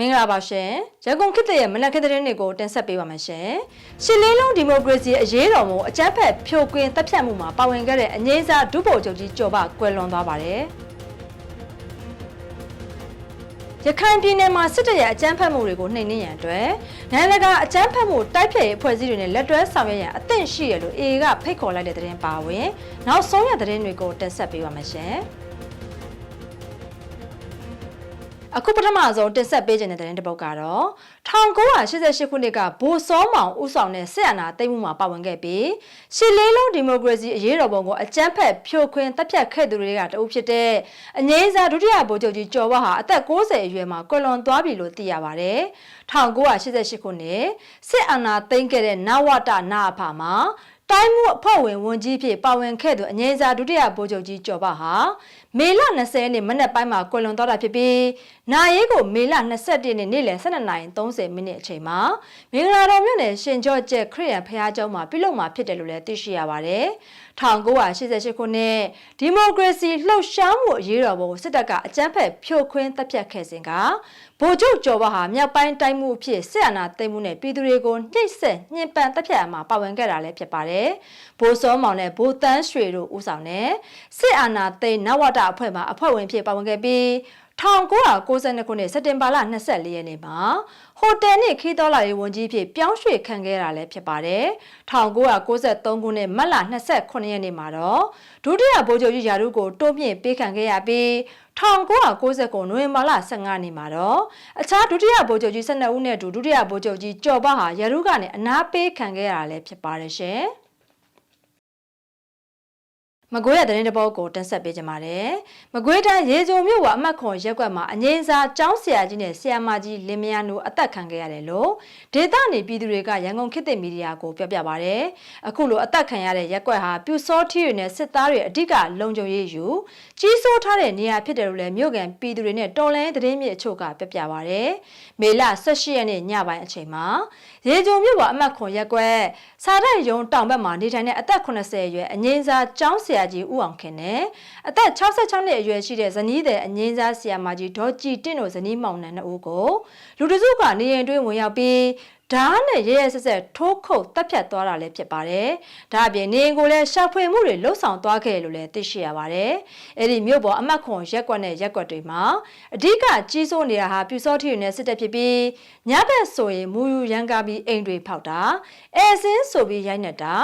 မင်္ဂလာပါရှင်ရန်ကုန်ခေတ်သစ်ရဲ့မနက်ခင်းသတင်းတွေကိုတင်ဆက်ပေးပါမယ်ရှင်ရှစ်လေးလုံးဒီမိုကရေစီအရေးတော်ပုံအကြမ်းဖက်ဖြိုခွင်းတပ်ဖြတ်မှုမှာပါဝင်ခဲ့တဲ့အငြိမ်းစားဒုဗိုလ်ချုပ်ကြီးကျော်ပကွယ်လွန်သွားပါတယ်ရခိုင်ပြည်နယ်မှာစစ်တပ်ရဲ့အကြမ်းဖက်မှုတွေကိုနှိမ်နင်းရန်အတွက်နိုင်ငံတကာအကြမ်းဖက်မှုတိုက်ဖျက်ရေးအဖွဲ့အစည်းတွေနဲ့လက်တွဲဆောင်ရွက်ရန်အသင့်ရှိရလို့ AA ကဖိတ်ခေါ်လိုက်တဲ့သတင်းပါဝင် နောက်ဆုံးရသတင်းတွေကိုတင်ဆက်ပေးပါမယ်ရှင် အခုပထမဆုံးတင်ဆက်ပေးခြင်းတဲ့တဲ့ပုတ်ကတော့1988ခုနှစ်ကဘိုစောမောင်ဦးဆောင်တဲ့ဆက်အနာသိမ်းမှုမှာပါဝင်ခဲ့ပြီးရှစ်လေးလုံးဒီမိုကရေစီအရေးတော်ပုံကိုအကြမ်းဖက်ဖြိုခွင်းတပ်ဖြတ်ခဲ့သူတွေကတအုပ်ဖြစ်တဲ့အငိမ့်စာဒုတိယဗိုလ်ချုပ်ကြီးကျော်ဝဟာအသက်60အရွယ်မှာကွယ်လွန်သွားပြီလို့သိရပါတယ်1988ခုနှစ်စစ်အာဏာသိမ်းခဲ့တဲ့နဝတနာအဖမှာ တိုင်းမှုအဖွဲ့ဝင်ဝန်ကြီးဖြစ်ပါဝင်ခဲ့သူအငိမ့်စာဒုတိယဗိုလ်ချုပ်ကြီးကျော်ပါဟာမေလ20ရက်နေ့မနက်ပိုင်းမှာကွယ်လွန်သွားတာဖြစ်ပြီးနိုင်ရေးကိုမေလ21ရက်နေ့နေ့လယ်12:30မိနစ်အချိန်မှာမင်္ဂလာတော်မြို့နယ်ရှင်ကျော့ကျက်ခရစ်ယာန်ဖခင်ကျောင်းမှာပြုလုပ်မှာဖြစ်တယ်လို့လည်းသိရှိရပါတယ် 1988ခုနှစ်ဒီမိုကရေစီလှုပ်ရှားမှုအရေးတော်ပုံစစ်တပ်ကအကြမ်းဖက်ဖြိုခွင်းတပ်ဖြတ်ခဲ့စဉ်ကဗိုလ်ချုပ်ကျော်ဘဟာမြောက်ပိုင်းတိုင်းမှုအဖြစ်စစ်အာဏာသိမ်းမှုနဲ့ပြည်သူတွေကိုနှိပ်စက်ညှဉ်းပန်းတပ်ဖြတ်အမှာပါဝင်ခဲ့တာလည်းဖြစ်ပါတယ်။ဗိုလ်စောမောင်နဲ့ဗိုလ်တန်းရွှေတို့ဦးဆောင်တဲ့စစ်အာဏာသိမ်းနဝတအဖွဲ့မှအဖွဲ့ဝင်ဖြစ်ပါဝင်ခဲ့ပြီး1992ခုနှစ်စက်တင်ဘာလ24ရက်နေ့မှာ ဟိုတယ်နှင့်ခီးတော်လာရေးဝန်ကြီးဖြစ်ပြောင်းရွှေ့ခံခဲ့ရတာလည်းဖြစ်ပါတယ်1993ခုနှစ်မတ်လ28ရက်နေ့မှာတော့ဒုတိယဗိုလ်ချုပ်ကြီးယာရုကိုတိုးမြင့်ပေးခံခဲ့ရပြီး1999နိုဝင်ဘာလ15နေ့မှာတော့အခြားဒုတိယဗိုလ်ချုပ်ကြီး12ဦးနဲ့အတူဒုတိယဗိုလ်ချုပ်ကြီးကျော်ဘဟာယာရုကနေအနာပေးခံခဲ့ရတာလည်းဖြစ်ပါတယ်ရှင်။ မကွေးရတဲ့တဲ့ဘောကိုတင်ဆက်ပေးကြပါမယ်။မကွေးတိုင်းရေကြုံမြို့ကအမတ်ခွန်ရက်ကွက်မှာအငိမ့်စာကျောင်းဆရာကြီးနဲ့ဆရာမကြီးလင်မယားတို့အသက်ခံခဲ့ရတယ်လို့ဒေသနေပြည်သူတွေကရန်ကုန်ခေတ်သစ်မီဒီယာကိုပြောပြပါဗျ။အခုလိုအသက်ခံရတဲ့ရက်ကွက်ဟာပြူစောထီတွေနဲ့စစ်သားတွေအဓိကလုံခြုံရေးယူကြီးစိုးထားတဲ့နေရာဖြစ်တယ်လို့လည်းမြို့ကန်ပြည်သူတွေနဲ့တော်လိုင်းသတင်းမြစ်အချို့ကပြောပြပါဗျ။မေလ18ရက်နေ့ညပိုင်းအချိန်မှာရေကြုံမြို့ကအမတ်ခွန်ရက်ကွက်စာတိုက်ရုံတောင်ဘက်မှာနေထိုင်တဲ့အသက်80အရွယ်အငိမ့်စာကျောင်းဆရာကြီးဦးအောင်ခင်နဲ့အသက်66နှစ်အရွယ်ရှိတဲ့ဇနီးတဲ့အငိမ့်စာဆရာမကြီးဒေါ်ကြည်တင့်တို့ဇနီးမောင်နှံနှစ်ဦးကိုလူတစုကနေရင်တွင်းဝင်ရောက်ပြီး ဓာတ်နဲ့ရဲရဲဆက်ဆက်ထိုးခုတ်တက်ဖြတ်သွားတာလည်းဖြစ်ပါတယ်။ဒါအပြင်နေကိုလည်းရှာဖွေမှုတွေလှုပ်ဆောင်သွားခဲ့လို့လည်းသိရှိရပါတယ်။အဲ့ဒီမြို့ပေါ်အမတ်ခွန်ရက်ကွက်နဲ့ရက်ကွက်တွေမှာအဓိကကြီးစိုးနေတာဟာပြူစောထီတွေနဲ့စစ်တပ်ဖြစ်ပြီးညဘက်ဆိုရင်မူယူရန်ကားပြီးအိမ်တွေဖောက်တာအဲစင်းဆိုပြီးရိုက်နေတာ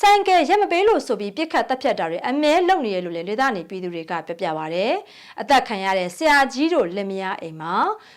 ဆိုင်ကယ်ရက်မပေးလို့ဆိုပြီးပြစ်ခတ်တက်ဖြတ်တာတွေအမဲလုပ်နေရလို့လည်းလေသားနေပြည်သူတွေကပြပြပါတယ်။အသက်ခံရတဲ့ဆရာကြီးတို့လက်မယားအိမ်မှာ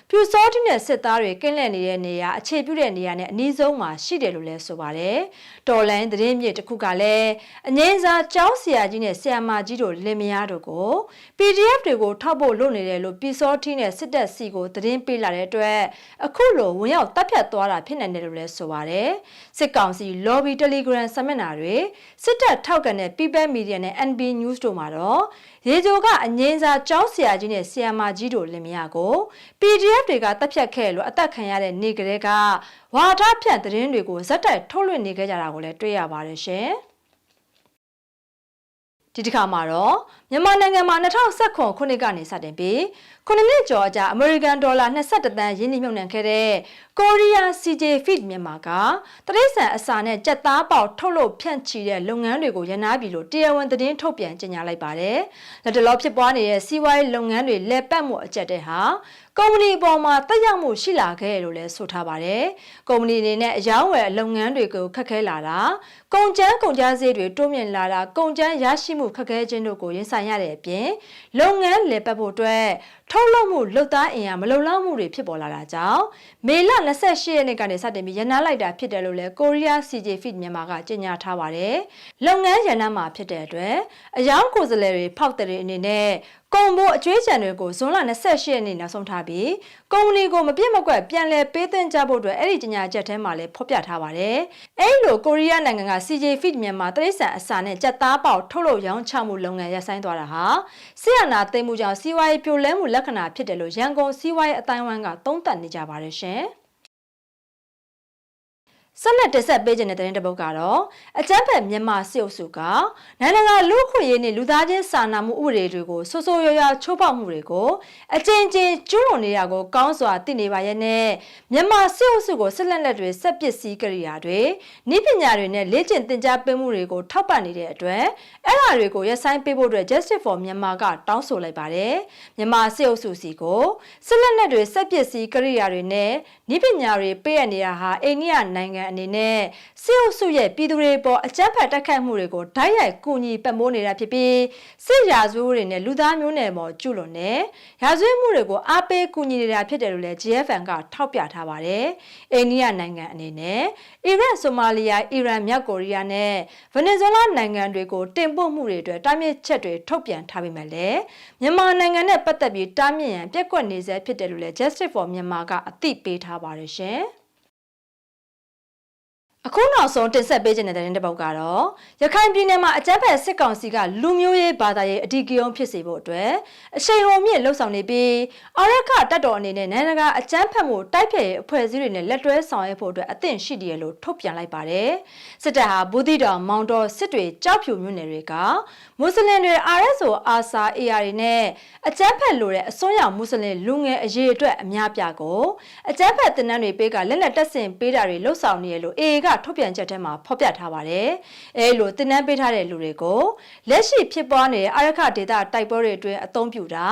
ပြူစောထီနဲ့စစ်သားတွေကင်းလည်နေတဲ့နေရာအခြေပြုတဲ့နေရာနဲ့အနီးဆုံးမှာရှိတယ်လို့လည်းဆိုပါတယ်။တော်လန်သတင်းမြေတစ်ခုကလည်းအငိမ့်စာကျောင်းဆရာကြီးနဲ့ဆရာမကြီးတို့လင်မယားတို့ကို PDF တွေကိုထောက်ဖို့လုပ်နေတယ်လို့ပြည်စောထီးနဲ့စစ်တပ်စီကိုသတင်းပေးလာတဲ့အတွက်အခုလိုဝင်ရောက်တပ်ဖြတ်သွားတာဖြစ်နိုင်တယ်လို့လည်းဆိုပါတယ်။စစ်ကောင်စီ lobby telegram ဆမက်နာတွေစစ်တပ်ထောက်ကန်တဲ့ People Media နဲ့ NB News တို့မှာတော့ ရေဂျိုကအငိမ့်စာကျောင်းဆရာကြီးနဲ့ဆရာမကြီးတို့လင်မယားကို PDF တွေကတပ်ဖြတ်ခဲ့လို့အသက်ခံရတဲ့နေကလေးကဝါဒဖြန့်သတင်းတွေကိုဇက်တိုက်ထုတ်လွှင့်နေကြကြတာကိုလည်းတွေ့ရပါတယ်ရှင်။ ဒီတစ်ခါမှာတော့မြန်မာနိုင်ငံမှာ2019ခုနှစ်ကနေစတင်ပြီးခုနှစ်ကျော်အကြာအမေရိကန်ဒေါ်လာ22သန်းရင်းနှီးမြှုပ်နှံခဲ့တဲ့ကိုရီးယား CJ Feed မြန်မာကတရိတ်ဆန်အစာနဲ့ကြက်သားပေါထုတ်လုပ်ဖြန့်ချီတဲ့လုပ်ငန်းတွေကိုရန်နာပြီလို့တရားဝင်သတင်းထုတ်ပြန်ကြေညာလိုက်ပါတယ်။လက်တလောဖြစ်ပွားနေတဲ့စီးပွားရေးလုပ်ငန်းတွေလက်ပတ်မှုအကျက်တဲ့ဟာ ကုမ္ပဏီအပေါ်မှာတက်ရောက်မှုရှိလာခဲ့လို့လည်းဆိုထားပါတယ်။ကုမ္ပဏီအနေနဲ့အယောင်းဝယ်လုပ်ငန်းတွေကိုခက်ခဲလာတာကုန်ကျန်းကုန်ကျစရိတ်တွေတိုးမြင့်လာတာကုန်ကျန်းရရှိမှုခက်ခဲခြင်းတို့ကိုရင်ဆိုင်ရတဲ့အပြင်လုပ်ငန်းလည်ပတ်ဖို့အတွက်ထုတ်လုပ်မှုလုပ်သားအင်အားမလုံလောက်မှုတွေဖြစ်ပေါ်လာတာကြောင့်မေလ28ရက်နေ့ကနေစတင်ပြီးရန်နာလိုက်တာဖြစ်တယ်လို့လည်းကိုရီးယား CJ Feed မြန်မာကကြေညာထားပါတယ်။လုပ်ငန်းရန်နာမှာဖြစ်တဲ့အတွက်အယောင်ကိုယ်စားလှယ်တွေဖောက်တဲ့အနေနဲ့ကုန်ဖို့အကျွေးချံတွေကိုဇွန်လ28ရက်နေ့နောက်ဆုံးထားပြီးကုမ္ပဏီကိုမပြစ်မကွက်ပြန်လည်ပေးသွင်းကြဖို့အတွက်အဲ့ဒီကြေညာချက်ထဲမှာလည်းဖော်ပြထားပါတယ်။အဲ့လိုကိုရီးယားနိုင်ငံက CJ Feed မြန်မာတရိတ်ဆန်အစာနဲ့ကြက်သားပေါထုတ်လုပ်ရောင်းချမှုလုပ်ငန်းရပ်ဆိုင်းသွားတာဟာဆီယနာသိမ်းမှုကြောင့်စီးပွားရေးပြိုလဲမှုလက္ခဏာဖြစ်တယ်လို့ရန်ကုန်စီးပွားရေးအတိုင်းဝိုင်းကသုံးသပ်နေကြပါတယ်ရှင်။ ဆက်လက်တင်ဆက်ပေးခြင်းတဲ့သတင်းတစ်ပုဒ်ကတော့အကြမ်းဖက်မြန်မာစစ်အုပ်စုကနိုင်ငံတကာလူ့အခွင့်အရေးနဲ့လူသားချင်းစာနာမှုဥပဒေတွေကိုဆိုးဆိုးရွားရွားချိုးဖောက်မှုတွေကိုအကြင်ကြင်ကျူးလွန်နေတာကိုကောင်းစွာသိနေပါရဲ့နဲ့မြန်မာစစ်အုပ်စုကိုဆက်လက်လက်တွေဆက်ပစ္စည်းကိရိယာတွေဤပညာတွေနဲ့လေ့ကျင့်သင်ကြားပေးမှုတွေကိုထောက်ပံ့နေတဲ့အတွက်အဲ့ဒါတွေကိုရပ်ဆိုင်းပေးဖို့အတွက် Justice for Myanmar ကတောင်းဆိုလိုက်ပါတယ်မြန်မာစစ်အုပ်စုစီကိုဆက်လက်လက်တွေဆက်ပစ္စည်းကိရိယာတွေနဲ့ဤပညာတွေပေးရနေတာဟာအိန္ဒိယနိုင်ငံအနေနဲ့စစ်အုပ်စုရဲ့ပြည်သူတွေပေါ်အကြမ်းဖက်တိုက်ခိုက်မှုတွေကိုဓာတ်ရိုက်ကူညီပံ့ပိုးနေတာဖြစ်ပြီးစစ်ရာဇဝတ်တွေနဲ့လူသားမျိုးနွယ်ပေါ်ကျူးလွန်တဲ့ရာဇဝတ်မှုတွေကိုအားပေးကူညီနေတာဖြစ်တယ်လို့လည်း GFN ကထောက်ပြထားပါတယ်။အိန္ဒိယနိုင်ငံအနေနဲ့အီရတ်၊ဆိုမာလီယာ၊အီရန်၊မြောက်ကိုရီးယားနဲ့ဗင်နီဇွဲလားနိုင်ငံတွေကိုတင်ပို့မှုတွေအတွက်တားမြစ်ချက်တွေထုတ်ပြန်ထားပေမဲ့လည်းမြန်မာနိုင်ငံနဲ့ပတ်သက်ပြီးတားမြစ်ရန်ပြက်ကွက်နေဆဲဖြစ်တယ်လို့လည်း Justice for Myanmar ကအသိပေးထားပါတယ်ရှင်။ အခုနောက်ဆုံးတင်ဆက်ပေးခြင်းတဲ့တဲ့တစ်ပုဒ်ကတော့ရခိုင်ပြည်နယ်မှာအကြမ်းဖက်စစ်ကောင်စီကလူမျိုးရေးဘာသာရေးအဓိကရုဏ်းဖြစ်စေဖို့အတွက်အရှိန်ဟုန်မြင့်လှုပ်ဆောင်နေပြီးအရခတက်တော်အနေနဲ့နိုင်ငံတကာအကြမ်းဖက်မှုတိုက်ဖျက်ရေးအဖွဲ့အစည်းတွေနဲ့လက်တွဲဆောင်ရွက်ဖို့အတွက်အသင့်ရှိတယ်လို့ထုတ်ပြန်လိုက်ပါတယ်စစ်တပ်ဟာဘူးသီတော်မောင်တော်စစ်တွေကြောက်ဖြူမြို့နယ်တွေကမွတ်စလင်တွေ RSO အာဆာ AR တွေနဲ့အကြမ်းဖက်လိုတဲ့အစွန်းရောက်မွတ်စလင်လူငယ်အရေးအတွက်အများပြကိုအကြမ်းဖက်တင်နန်းတွေပေးကလက်လက်တက်ဆင်ပေးတာတွေလှုပ်ဆောင်နေရလို့ AA ကထုတ်ပြန်ချက်ထဲမှာဖော်ပြထားပါတယ်။အဲလိုတင်နန်းပေးထားတဲ့လူတွေကိုလက်ရှိဖြစ်ပွားနေတဲ့အာရခဒေတာတိုက်ပွဲတွေအတွင်းအသုံးပြုတာ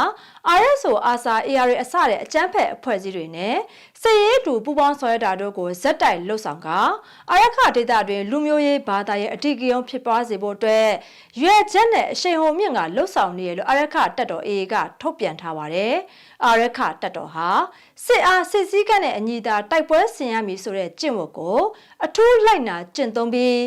RSO အာဆာ AR တွေအစတဲ့အကြမ်းဖက်အဖွဲ့အစည်းတွေနဲ့စစ်ရေးတူပူးပေါင်းဆောင်ရွက်တာတို့ကိုဇက်တိုက်လှုပ်ဆောင်ကအာရခဒေတာတွင်လူမျိုးရေးဘာသာရေးအဓိကရုဏ်းဖြစ်ပွားစေဖို့အတွက်ရွေချက်နဲ့အရှိန်ဟုန်မြင့်ကလှုပ်ဆောင်နေရလို့အာရခတက်တော် AA ကထုတ်ပြန်ထားပါတယ်။ အာရခတက်တော်ဟာစစ်အားစစ်စည်းကပ်နဲ့အညီသာတိုက်ပွဲဆင်ရမည်ဆိုတဲ့ကျင့်ဝတ်ကိုအထူးလိုက်နာကျင့်သုံးပြီး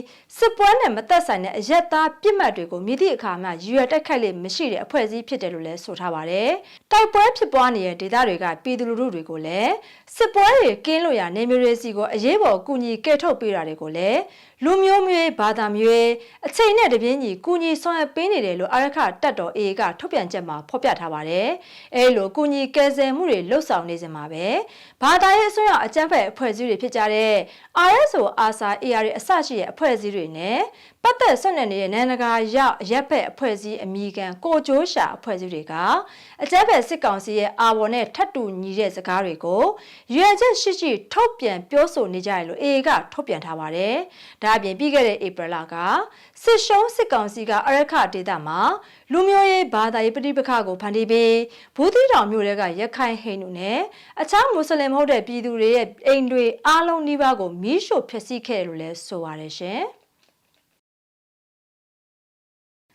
စစ်ပွဲနဲ့မသက်ဆိုင်တဲ့အရက်သားပြစ်မှတ်တွေကိုမြည်သည့်အခါမှရွေတိုက်ခိုက်လေမရှိတဲ့အဖွဲ့အစည်းဖြစ်တယ်လို့လည်းဆိုထားပါတယ်။တိုက်ပွဲဖြစ်ပွားနေတဲ့ဒေသတွေကပြည်သူလူထုတွေကိုလည်းစစ်ပွဲတွေကင်းလို့ရနေမျိုးတွေစီကိုအရေးပေါ်ကူညီကယ်ထုတ်ပေးတာတွေကိုလည်းလူမျိုးမျိုးဘာသာမျိုးအချိန်နဲ့တပြင်းညီကူညီဆောင်ရွက်ပေးနေတယ်လို့အာရခတက်တော် AA ကထုတ်ပြန်ချက်မှာဖော်ပြထားပါတယ်။အဲလိုကူညီကယ်ဆယ်မှုတွေလှုပ်ဆောင်နေစမှာပဲဘာသာရေးအစွန်းရောက်အကြမ်းဖက်အဖွဲ့အစည်းတွေဖြစ်ကြတဲ့ RSO ASA AR တွေအစရှိတဲ့အဖွဲ့အစည်းတွေနဲ့ပတ်သက်ဆွနယ်နေတဲ့နိုင်ငံတကာရောက်ရက်ဖက်အဖွဲ့အစည်းအမိခံကိုကျိုးရှာအဖွဲ့အစည်းတွေကအကြမ်းဖက်စစ်ကောင်စီရဲ့အာဝေါ်နဲ့ထပ်တူညီတဲ့စကားတွေကိုရွေချက်ရှိရှိထုတ်ပြန်ပြောဆိုနေကြတယ်လို့ AA ကထုတ်ပြန်ထားပါတယ်။ဒါအပြင်ပြီးခဲ့တဲ့ဧပြီလကစစ်ရှုံးစစ်ကောင်စီကအရခဒေသမှာလူမျိုးရေးဘာသာရေးပဋိပက္ခကိုဖန်တီးပြီးဘူးသီးတောင်မြို့တွေကရခိုင်ဟိန္ဒူနဲ့အခြားမွတ်စလင်မဟုတ်တဲ့ပြည်သူတွေရဲ့အိမ်တွေအားလုံးနှိပါကိုမီးရှို့ဖျက်ဆီးခဲ့တယ်လို့လည်းဆိုပါတယ်ရှင်။